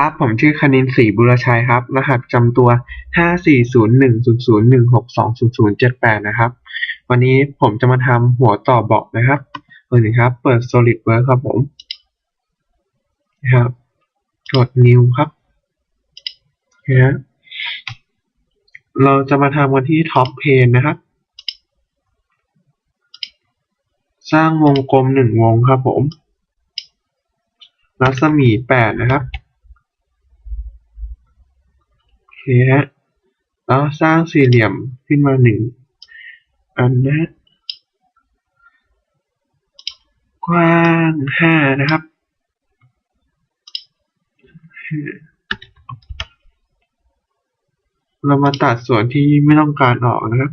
ครับ ผมชื่อคณินศรีบุรชัยครับ รหัสจำตัว 5401001620078 นะครับ วันนี้ผมจะมาทำหัวต่อเบาะนะครับเปิดนะครับ เปิด SolidWorks ครับผมนะครับ กด New ครับนะฮะเราจะมาทำกันที่ Top Pane นะครับ สร้างวงกลมหนึ่งวงครับผม รัศมีแปดนะครับ โอ เคฮะแล้วสร้างสี่เหลี่ยมขึ้นมาหนึ่งอันนะกว้างห้านะครับเรามาตัดส่วนที่ไม่ต้องการออกนะครับ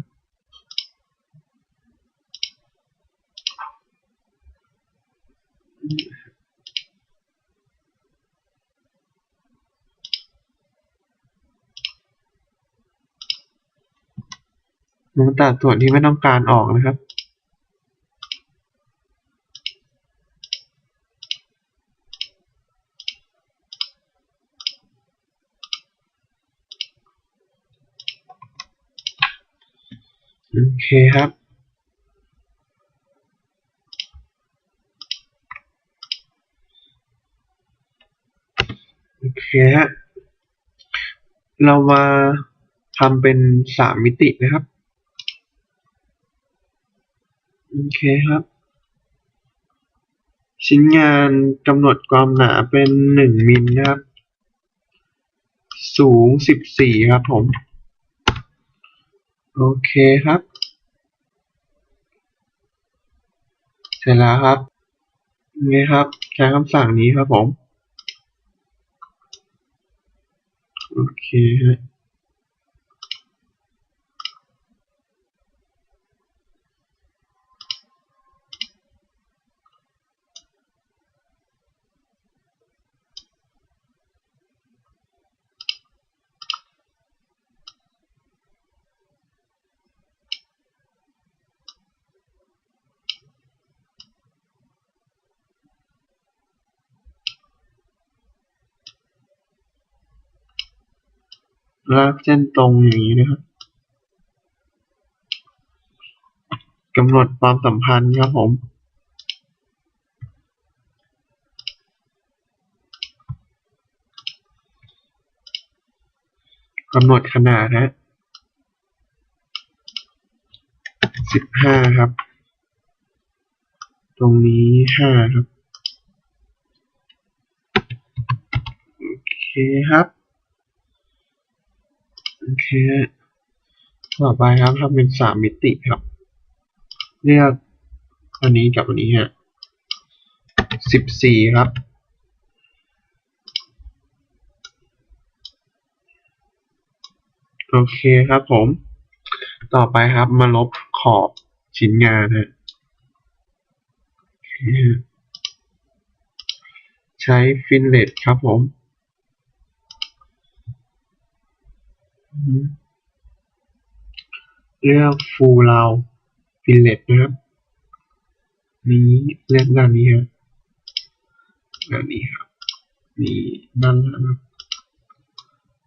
เมาตัดส่วนที่ไม่ต้องการออกนะครับ โอเคครับโอเคฮะ เรามาทำเป็นสามมิตินะครับ โอเคครับ ชิ้นงานกำหนดความหนาเป็นหนึ่งมิลนะครับ สูงสิบสี่ครับผม โอเคครับ เสร็จแล้วครับนี่ครับใช้คำสั่งนี้ครับผม โอเคฮะ ลากเส้นตรงอย่างนี้นะครับกำหนดความสัมพันธ์ครับผมกำหนดขนาดนะสิบห้าครับ ตรงนี้ห้าครับ โอเคครับ โอเค ต่อไปครับทำเป็นสามมิติครับ เลือกอันนี้กับอันนี้ฮะสิบสี่ครับโอเคครับผม ต่อไปครับมาลบขอบชิ้นงานฮะโอเคฮะใช้ฟินเลตครับผม เลือกฟูลเราฟิลเลตนะครับนี้เลือกด้านนี้ครับด้านนี้ครับนี่ด้านล่างครับ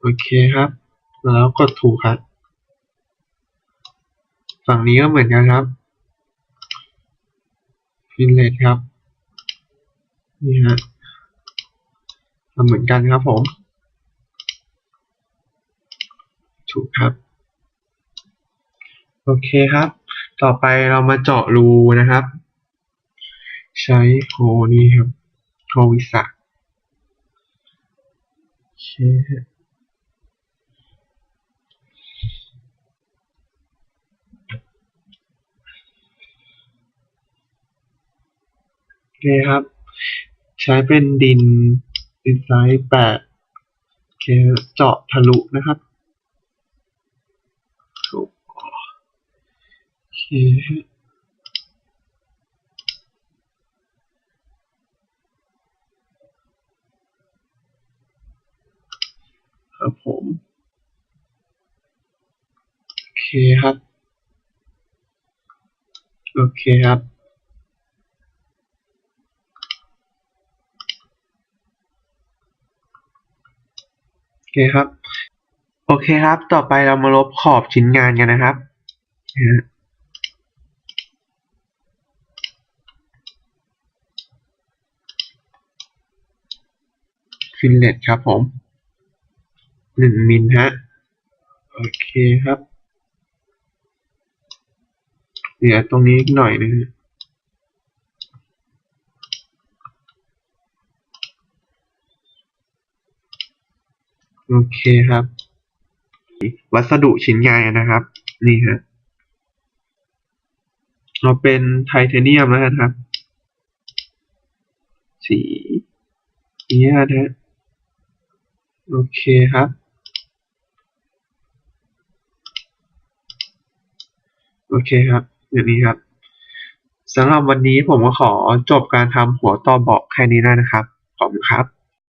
โอเคครับ แล้วกดถูกครับ ฝั่งนี้ก็เหมือนกันครับฟิลเลตครับ นี่ฮะเหมือนกันครับผม ถูกครับ โอเคครับ ต่อไปเรามาเจาะรูนะครับ ใช้โคนี่ครับโควิสะโอเคโอเคครับ ใช้เป็นดินดินไซส์แปดโอเคเจาะทะลุนะครับ ถูก คครับผม โอเคครับ โอเคครับโอเคครับ โอเคครับ ต่อไปเรามาลบขอบชิ้นงานกันนะครับนะฮะ ฟินเลตครับผมหนึ่งมิลฮะ โอเคครับเหลือตรงนี้อีกหน่อยนะฮะโอเคครับ วัสดุชิ้นงานนะครับ นี่ฮะเราเป็นไทเทเนียมแล้วกันครับ สีนี้นะฮะ โอเคครับ โอเคครับ อย่างนี้ครับสำหรับวันนี้ผมก็ขอจบการทำหัวต่อเบอกแค่นี้นะครับ ขอบคุณครับ